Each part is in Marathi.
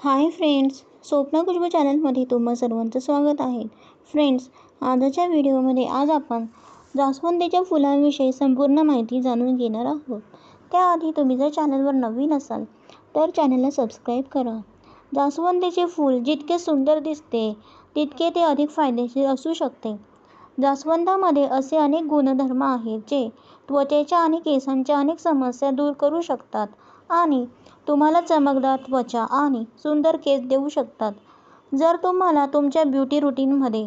हाय फ्रेंड्स स्वप्ना खुशबू चॅनलमध्ये तुम्हा सर्वांचं स्वागत आहे. फ्रेंड्स आजच्या व्हिडिओमध्ये आज आपण जास्वंदीच्या फुलांविषयी संपूर्ण माहिती जाणून घेणार आहोत. त्याआधी तुम्ही जर चॅनलवर नवीन असाल तर चॅनलला सबस्क्राईब करा. जास्वंदीचे फूल जितके सुंदर दिसते तितके ते अधिक फायदेशीर असू शकते. जास्वंदामध्ये असे अनेक गुणधर्म आहेत जे त्वचेच्या आणि केसांच्या अनेक समस्या दूर करू शकतात. आणि तुम्हाला चमकदार त्वचा आणि सुंदर केस देऊ शकतात. जर तुम्हाला तुमच्या ब्युटी रुटीनमध्ये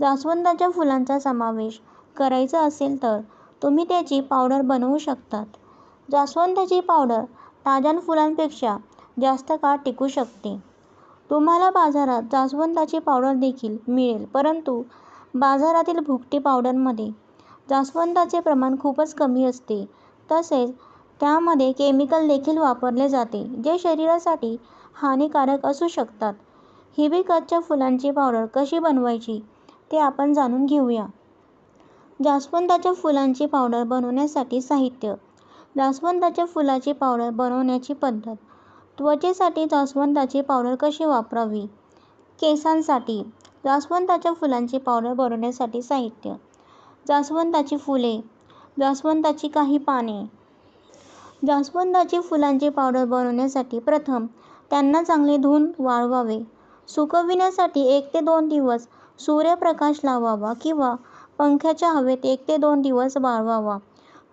जास्वंदाच्या फुलांचा समावेश करायचा असेल तर तुम्ही त्याची पावडर बनवू शकतात. जास्वंदाची पावडर ताज्या फुलांपेक्षा जास्त काळ टिकू शकते. तुम्हाला बाजारात जास्वंदाची पावडर देखील मिळेल परंतु बाजारातील भुकटी पावडरमध्ये जास्वंदाचे प्रमाण खूपच कमी असते. तसेच त्यामध्ये केमिकल देखील वापरले जाते जे शरीरासाठी हानिकारक असू शकतात. हिबिस्कसच्या फुलांची पावडर कशी बनवायची ते आपण जाणून घेऊया. जास्वंदाच्या फुलांची पावडर बनवण्यासाठी साहित्य. जास्वंदाच्या फुलाची पावडर बनवण्याची पद्धत. त्वचेसाठी जास्वंदाची पावडर कशी वापरावी? केसांसाठी. जास्वंदाच्या फुलांची पावडर बनवण्यासाठी साहित्य. जास्वंदाची फुले. जास्वंदाची काही पाने. जास्वंदाची फुलांची पावडर बनवण्यासाठी प्रथम त्यांना चांगले धुवून वाळवावे. सुकविण्यासाठी एक ते दोन दिवस सूर्यप्रकाश लावावा किंवा पंख्याच्या हवेत एक ते दोन दिवस वाळवावा.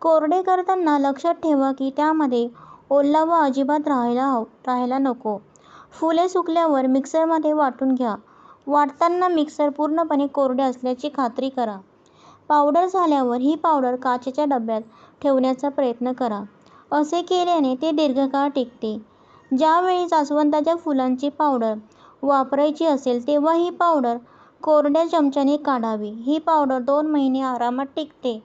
कोरडे करताना लक्षात ठेवा की त्यामध्ये ओलावा अजिबात राहायला राहायला नको. फुले सुकल्यावर मिक्सरमध्ये वाटून घ्या. वाटताना मिक्सर पूर्णपणे कोरडे असल्याची खात्री करा. पावडर झाल्यावर ही पावडर काचेच्या डब्यात ठेवण्याचा प्रयत्न करा. असे केल्याने ते दीर्घकाळ टिकते. ज्यावेळी जास्वंदाच्या फुलांची पावडर वापरायची असेल तेव्हा ही पावडर कोरड्या चमच्याने काढावी. ही पावडर दोन महिने आरामात टिकते.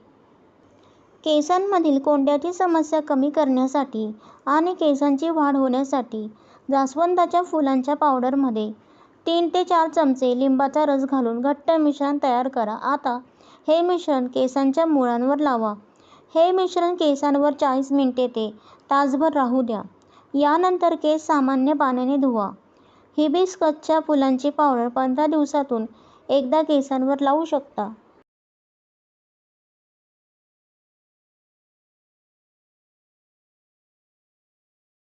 केसांमधील कोंड्याची समस्या कमी करण्यासाठी आणि केसांची वाढ होण्यासाठी जास्वंदाच्या फुलांच्या पावडरमध्ये तीन ते चार चमचे लिंबाचा रस घालून घट्ट मिश्रण तयार करा. आता हे मिश्रण केसांच्या मुळांवर लावा. हे मिश्रण केसांवर चाळीस मिनिटे ते तासभर राहू द्या. यानंतर केस सामान्य पाण्याने धुवा. हिबिस्कसच्या फुलांची पावडर पंधरा दिवसातून एकदा केसांवर लावू शकता.